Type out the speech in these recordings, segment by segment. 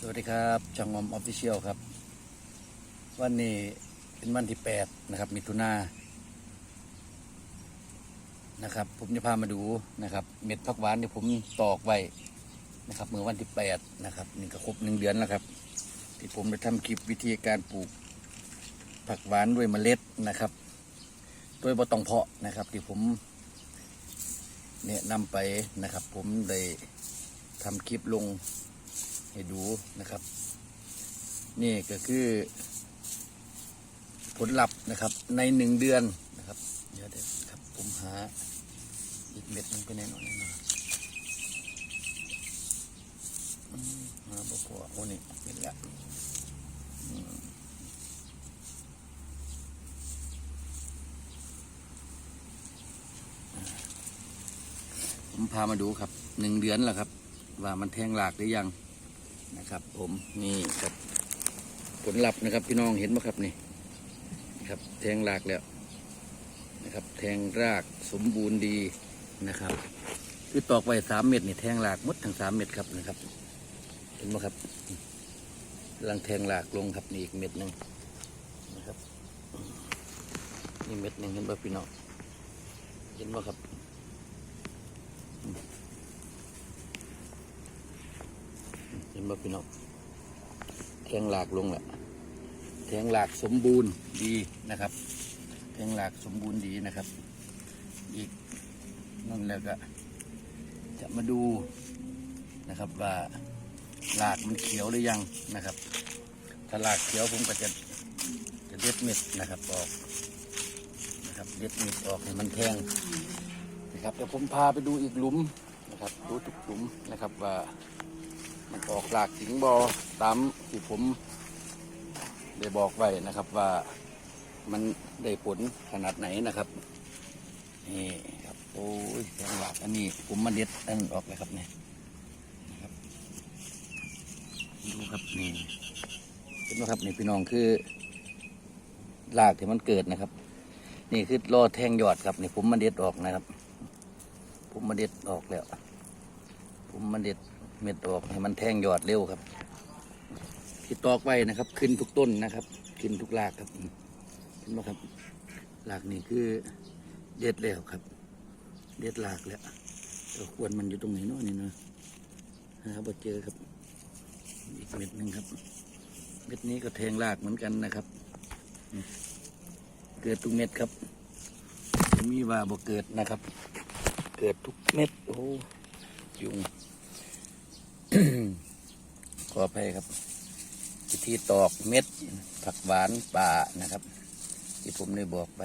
สวัสดีครับจองงอมออฟฟิเชียลครับ วันนี้เป็นวันที่แปดนะครับ มิถุนานะครับ ผมจะพามาดูนะครับ เม็ดผักหวานที่ผมตอกไว้นะครับเมื่อวันที่แปดนะครับนี่ก็ครบหนึ่งเดือนแล้วครับ ที่ผมได้ทำคลิปวิธีการปลูกผักหวานด้วยเมล็ดนะครับโดยบตองเพาะนะครับ ที่ผมเนี่ยนำไปนะครับ ผมได้ทำคลิปลง ให้ดูนะครับ นี่ก็คือ ผลลัพธ์นะครับ ในหนึ่งเดือนนะครับ เดี๋ยวเดี๋ยวครับผมหาอีกเม็ดนึงไปแน่นอนแน่นอนมาบ่พอโอ้นี่เห็นแล้วผมพามาดูครับหนึ่งเดือนแล้วครับ ว่ามันแทงหลากหรือยัง นะครับ ผมนี่ครับ ผลลัพธ์นะครับ พี่น้องเห็นไหมครับนี่ครับ แทงหลากแล้วนะครับ แทงรากสมบูรณ์ดีนะครับ คือตอกไว้สามเม็ดนี่แทงหลากมดทั้งสามเม็ดครับนะครับ เห็นไหมครับกำลังแทงหลากลงครับนี่อีกเม็ดหนึ่งนะครับ นี่เม็ดหนึ่งเห็นไหมพี่น้องเห็นไหมครับ ห็นบ่พี่น้องแทงหลากลงแหละแทงหลากสมบูรณ์ดีนะครับ แทงหลากสมบูรณ์ดีนะครับ อีกนั่นแล้วก็ จะมาดูนะครับว่าหลากมันเขียวหรือยังนะครับ ถ้าหลากเขียวผมก็จะจะเด็ดเม็ดนะครับออกนะครับเด็ดเม็ดออกให้มันแทงนะครับเดี๋ยวผมพาไปดูอีกหลุมนะครับดูทุกหลุมนะครับว่า ออกหลากถึงบอตามที่ผมได้บอกไว้นะครับว่ามันได้ผลขนาดไหนนะครับนี่ครับโอ้ยแงหลากอันนี้ผมมาเด็ดอันออกเลยครับเนี่ยนะครับดูครับนี่เห็นไหมครับนี่พี่น้องคือหลากที่มันเกิดนะครับ นี่คือรอแทงยอดครับนี่ผมมาเด็ดออกนะครับ ผมมาเด็ดออกแล้ว ผมมาเด็ด เม็ดออกให้มันแทงยอดเร็วครับ ที่ตอกไว้นะครับ ขึ้นทุกต้นนะครับ ขึ้นทุกรากครับเห็นไหมครับรากนี่คือเด็ดแล้วครับ เด็ดรากแล้วแต่ควรมันอยู่ตรงไหนเนาะนี่เนาะนะครับพอเจอครับ อีกเม็ดหนึ่งครับ เม็ดนี้ก็แทงรากเหมือนกันนะครับ เกิดทุกเม็ดครับมีว่าบ่เกิดนะครับ เกิดทุกเม็ดโอ้ยุง ขออภัยครับวิธีตอกเม็ด ผักหวานป่านะครับ ที่ผมได้บอกไป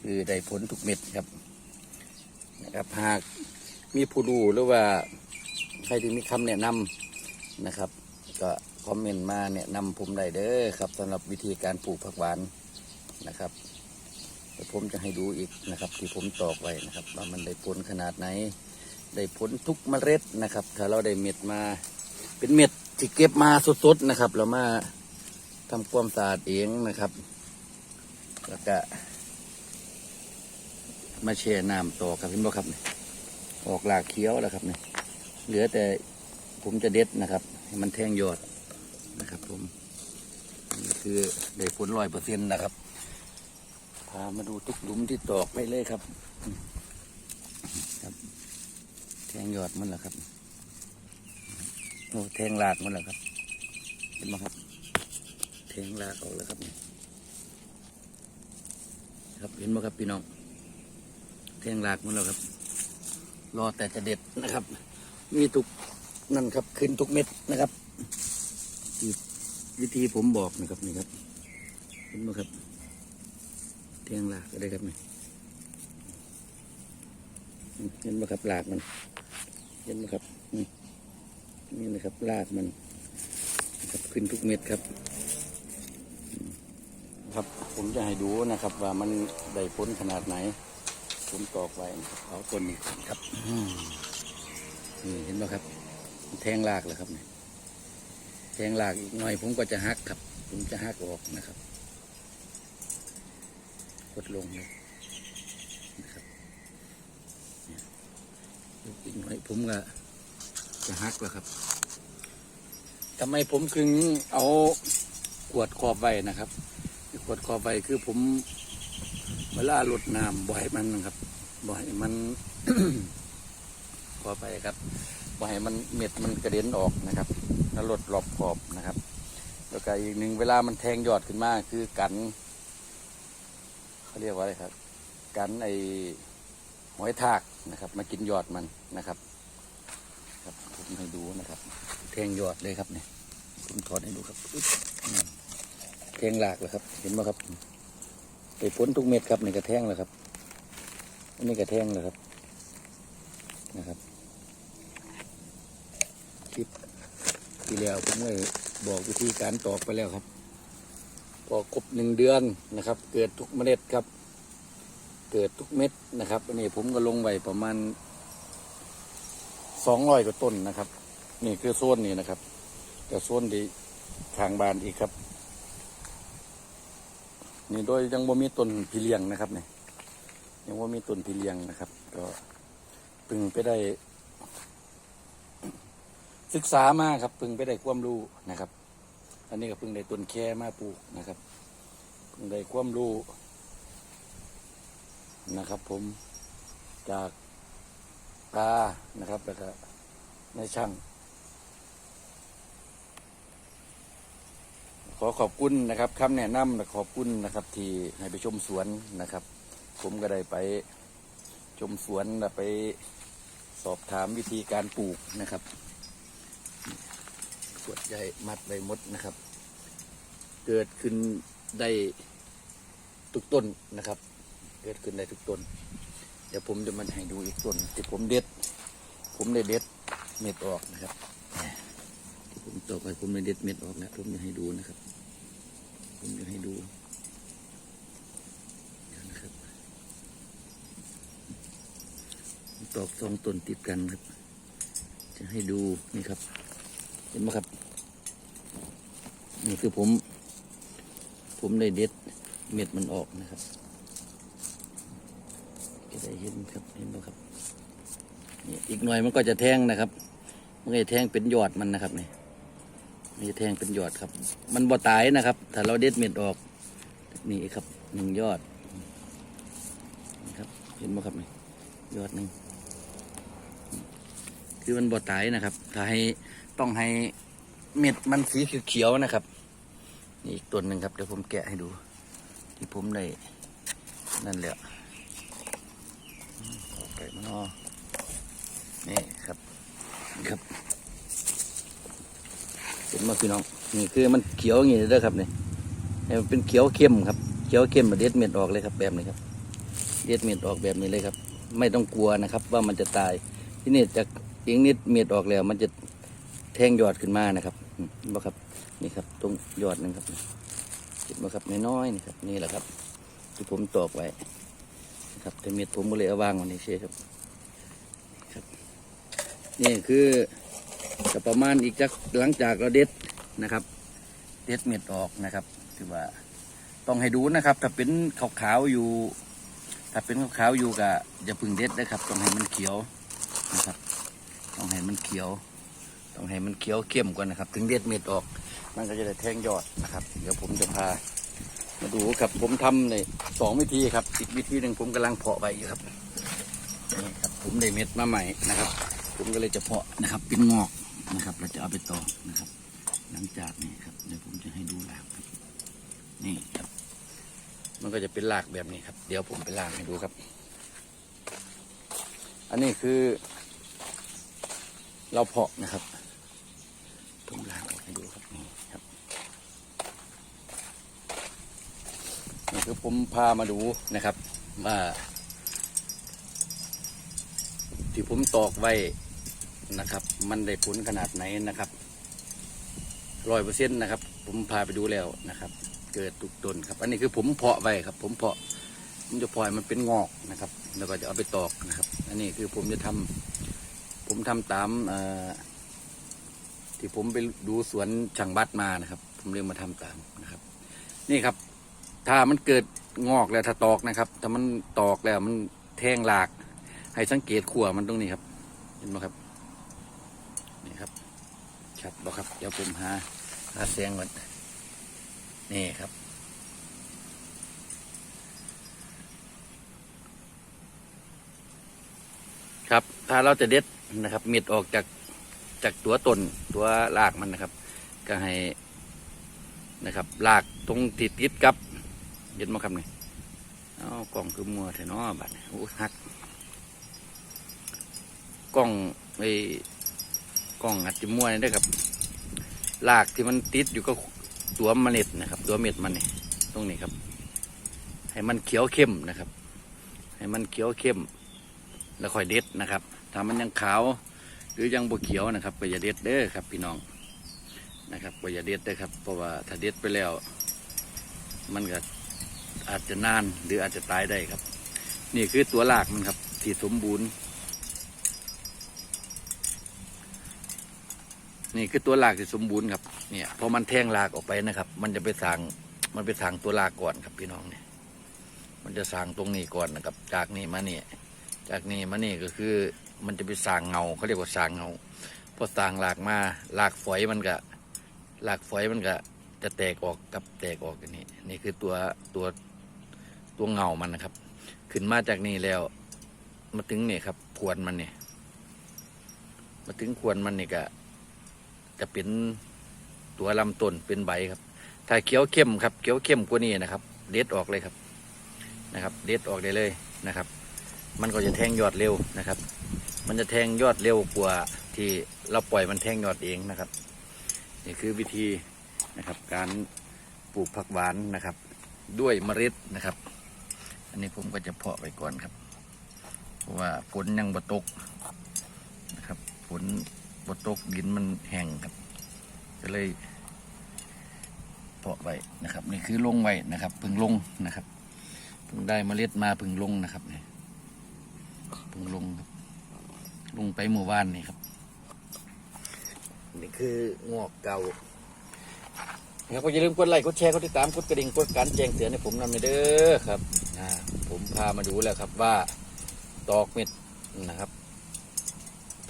คือได้ผลทุกเม็ดครับนะครับหากมีผู้ดูหรือว่าใครที่มีคำแนะนำนะครับ ก็คอมเมนต์มาแนะนำผมได้เด้อครับสำหรับวิธีการปลูกผักหวานนะครับเดี๋ยวผมจะให้ดูอีกนะครับ ที่ผมตอกไว้นะครับ ว่ามันได้ผลขนาดไหน ได้ผลทุกเมล็ดนะครับ ถ้าเราได้เม็ดมา เป็นเม็ดที่เก็บมาสดๆนะครับ เรามาทำความสะอาดเองนะครับ แล้วก็ มาแช่น้ำต่อครับเห็นบ่ครับนี่ออกหลากเขียวแล้วครับเนี่ยเหลือแต่ผมจะเด็ดนะครับ ให้มันแทงยอดนะครับ ผมนี่คือได้ผลร้อยเปอร์เซ็นต์นะครับพามาดูทุกหลุมที่ตอกไปเลยครับ ทงยอดมันแหละครับโอ้แทงหลากมันแหละครับ เห็นไหมครับแทงหลากออกแล้วครับนี่ครับเห็นไหมครับพี่น้องแทงหลากมันแล้วครับ รอแต่จะเด็ดนะครับ มีทุกนั่นครับขึ้นทุกเม็ดนะครับวิธีผมบอกนะครับนี่ครับเห็นไหมครับแทงหลากก็ได้ครับนี่เห็นไหมครับหลากมัน เห็นไหมครับนี่นี่นะครับรากมันนะครับขึ้นทุกเม็ดครับอืมครับผมจะให้ดูนะครับ ว่ามันได้ผลขนาดไหน ผมตอกไว้นะครับเอาต้นนี้ก่อนครับอืมนี่เห็นไหมครับ แทงรากเลยครับนี่แทงรากอีกหน่อย ผมก็จะหักครับ ผมจะหักออกนะครับกดลงเลยนะครับ อีกหน่อยผมก็จะหักแล้วครับทำไมผมถึงเอาขวดคอบไว้นะครับขวดคอบไว้คือผมเวลาลดน้ำบ่อยมันนะครับบ่อยมันขอไปครับบ่ให้มันเม็ดมันกระเด็นออกนะครับแล้วลดรอบขอบนะครับ แล้วก็อีกหนึ่งเวลามันแทงยอดขึ้นมาคือกันเขาเรียกว่าอะไรครับ กันไอ หอยทากนะครับ มากินยอดมันนะครับ ครับผมให้ดูนะครับ แทงยอดเลยครับเนี่ยผมถอดให้ดูครับแทงหลากเลยครับ เห็นไหมครับไปพ้นทุกเม็ดครับนี่กระแทงเลยครับอันนี้กระแทงเลยครับนะครับคลิปที่แล้วผมได้บอกวิธีการตอกไปแล้วครับพอครบหนึ่งเดือนนะครับ เกิดทุกเมล็ดครับ เกิดทุกเม็ดนะครับอันนี้ผมก็ลงไว้ประมาณสองร้อยกว่าต้นนะครับ นี่คือโซนนี้นะครับแต่โซนที่ทางบานอีกครับ นี่โดยยังบ่มีต้นพิเลียงนะครับเนี่ยยังว่ามีต้นพิเลียงนะครับ ก็พึงไปได้ ศึกษามาครับ พึงไปได้ความรู้นะครับ อันนี้ก็พึงได้ต้นแค่มาปลูกนะครับ พึงได้ความรู้ นะครับ ผมจากตานะครับแล้วก็ในช่าง ขอขอบคุณนะครับคำแนะนำและขอบคุณนะครับ ที่ให้ไปชมสวนนะครับ ผมก็ได้ไปชมสวนและไปสอบถามวิธีการปลูกนะครับขวดใหญ่มัดใบมดนะครับ เกิดขึ้นได้ทุกต้นนะครับ เกิดขึ้นได้ทุกต้น เดี๋ยวผมจะมาให้ดูอีกต้นที่ผมเด็ด ผมได้เด็ดเม็ดออกนะครับที่ผมตอกไปผมได้เด็ดเม็ดออกแล้วผมจะให้ดูนะครับ ผมจะให้ดูนะครับตอกสองต้นติดกันครับ จะให้ดูนี่ครับ เห็นไหมครับ นี่คือผม ผมได้เด็ดเม็ดมันออกนะครับ จะได้เห็นครับเห็นไหมครับนี่อีกหน่อยมันก็จะแทงนะครับมันก็จะแทงเป็นยอดมันนะครับนี่มีแทงเป็นยอดครับ มันบ่ตายนะครับ ถ้าเราเด็ดเม็ดออกนี่ครับหนึ่งยอดนี่ครับ เห็นไหมครับนี่ยอดหนึ่งคือมันบ่ตายนะครับ ถ้าให้ต้องให้เม็ดมันสีเขียวๆนะครับนี่อีกต้นหนึ่งครับเดี๋ยวผมแกะให้ดู ที่ผมได้นั่นแหละ ไปมันอนี่ครับนี่ครับเห็นมาพี่น้องนี่คือมันเขียวอย่างนี้เด้ครับนี่มันเป็นเขียวเข้มครับเขียวเข้มมาเด็ดเม็ดออกเลยครับแบบนี้ครับเด็ดเม็ดออกแบบนี้เลยครับ ไม่ต้องกลัวนะครับ ว่ามันจะตายที่นี่จะอีกนิดเม็ดออกแล้ว มันจะแทงยอดขึ้นมานะครับเห็นบ่ครับนี่ครับตรงยอดนึงครับเห็นบ่ครับน้อยๆนี่ครับนี่แหละครับ ที่ผมตอกไว้ ครับแต่เม็ดผมก็เลยเอาวางว้นี่เช่ครับครับ นี่คือก็ประมาณอีกจากหลังจากเราเด็ดนะครับ เด็ดเม็ดออกนะครับถือว่าต้องให้ดูนะครับถ้าเป็นขาวๆอยู่ ถ้าเป็นขาวๆอยู่ก็อย่าพึ่งเด็ดนะครับ ต้องให้มันเขียวนะครับ ต้องให้มันเขียว ต้องให้มันเขียวเข้มก่อนนะครับ ถึงเด็ดเม็ดออก มันก็จะได้แทงยอดนะครับ เดี๋ยวผมจะพา มาดูครับผมทำในสองวิธีครับอีกวิธีหนึ่งผมกำลังเพาะไว้อยู่ครับนี่ครับ ผมได้เม็ดมาใหม่นะครับ ผมก็เลยจะเพาะนะครับ เป็นงอกนะครับ เราจะเอาไปต่อนะครับ หลังจากนี้ครับเดี๋ยวผมจะให้ดูรากครับนี่ครับ มันก็จะเป็นรากแบบนี้ครับ เดี๋ยวผมไปล่างให้ดูครับ อันนี้คือ เราเพาะนะครับ ผมลากให้ดูครับนี่ครับ นี่คือผมพามาดูนะครับว่าที่ผมตอกไว้นะครับ มันได้ผลขนาดไหนนะครับร้อยเปอร์เซ็นต์นะครับ ผมพาไปดูแล้วนะครับ เกิดตุกต้นครับ อันนี้คือผมเพาะไว้ครับ ผมเพาะผมจะปล่อยมันเป็นงอกนะครับ แล้วก็จะเอาไปตอกนะครับ อันนี้คือผมจะทำผมทำตามที่ผมไปดูสวนช่างบัตรมานะครับ ผมเรียกมาทำตามนะครับ นี่ครับ ถ้ามันเกิดงอกแล้วถ้าตอกนะครับ ถ้ามันตอกแล้วมันแทงหลาก ให้สังเกตขัวมันตรงนี้ครับ เห็นไหมครับ นี่ครับ ชัดบ่ครับ เดี๋ยวผมหาหาเสียงก่อนนี่ครับ ครับ ถ้าเราจะเด็ดนะครับ เม็ดออกจากจากตัวต้นตัวรากมันนะครับ ก็ให้นะครับรากตรงติดติดกับ เย็นมาครับนี่เอากล่องคือมัวแถนอบัดนี้โอ้หักกล้องไอ้กล้องอาจจมัวนี่ได้ครับรากที่มันติดอยู่ก็ตัวเมล็ดนะครับ ตัวเม็ดมันนี่ตรงนี้ครับ ให้มันเขียวเข้มนะครับ ให้มันเขียวเข้ม แล้วค่อยเด็ดนะครับถ้ามันยังขาว หรือยังบวเขียวนะครับก็อย่าเด็ดเด้อครับ พี่น้องนะครับก็อย่าเด็ดเด้อครับเพราะว่าถ้าเด็ดไปแล้ว มันก็ อาจจะนานหรืออาจจะตายได้ครับ นี่คือตัวรากมันครับ ที่สมบูรณ์ นี่คือตัวรากที่สมบูรณ์ครับเนี่ยพอมันแทงรากออกไปนะครับ มันจะไปสางมันไปสางตัวรากก่อนครับพี่น้องเนี่ย มันจะสางตรงนี้ก่อนนะครับ จากนี่มาเนี่ยจากนี่มานี่ก็คือมันจะไปสางเงาเขาเรียกว่าสางเงาพอสางหลากมาหลากฝอยมันก็หลากฝอยมันก็จะแตกออกกับแตกออกอย่างนี้นี่คือตัวตัว ตัวเงามันนะครับ ขึ้นมาจากนี่แล้ว มาถึงนี่ครับขวดมันเนี่ยมาถึงขวดมันนี่ก็จะเป็นตัวลำต้นเป็นใบครับ ถ้าเขียวเข้มครับเขียวเข้มกว่านี้นะครับเด็ดออกเลยครับนะครับ เด็ดออกได้เลยนะครับ มันก็จะแทงยอดเร็วนะครับ มันจะแทงยอดเร็วกว่าที่เราปล่อยมันแทงยอดเองนะครับนี่คือวิธีนะครับการปลูกผักหวานนะครับ ด้วยเมล็ดนะครับ อันนี้ผมก็จะเพาะไว้ก่อนครับ เพราะว่าฝนยังบตกนะครับฝนบตกดินมันแห้งครับ ก็เลยเพาะไว้นะครับ นี่คือลงไว้นะครับพึ่งลงนะครับเพึ่งได้เมล็ดมาพึ่งลงนะครับเนี่ยพิ่งลงครับลงไปเมื่อวานนี่ครับ นี่คืองอกเก่าครับก็อย่าลืมกดไลค์กดแชร์กดติดตามกดกระดิ่งกดการแจ้งเตือนให้ผมนำไปเด้อครับ ผมพามาดูแล้วครับว่าตอกเม็ดนะครับ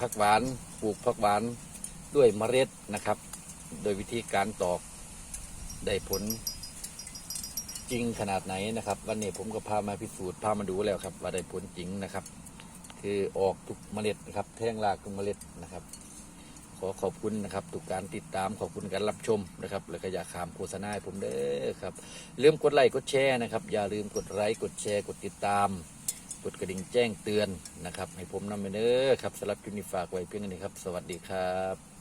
ผักหวานปลูกผักหวานด้วยเมล็ดนะครับ โดยวิธีการตอกได้ผลจริงขนาดไหนนะครับ วันนี้ผมก็พามาพิสูจน์พามาดูแล้วครับ ว่าได้ผลจริงนะครับ คือออกทุกเมล็ดนะครับ แท่งรากทุกเมล็ดนะครับ ขอขอบคุณนะครับทุกการติดตามขอบคุณการรับชมนะครับ แล้วก็อย่าขามโฆษณาผมเด้อครับลืมกดไลค์กดแชร์นะครับ อย่าลืมกดไลค์กดแชร์ กดติดตาม กดกระดิ่งแจ้งเตือนนะครับ ให้ผมนำไปเด้อครับสำหรับคลิปนี้ฝากไว้เพียงเท่านี้ครับ สวัสดีครับ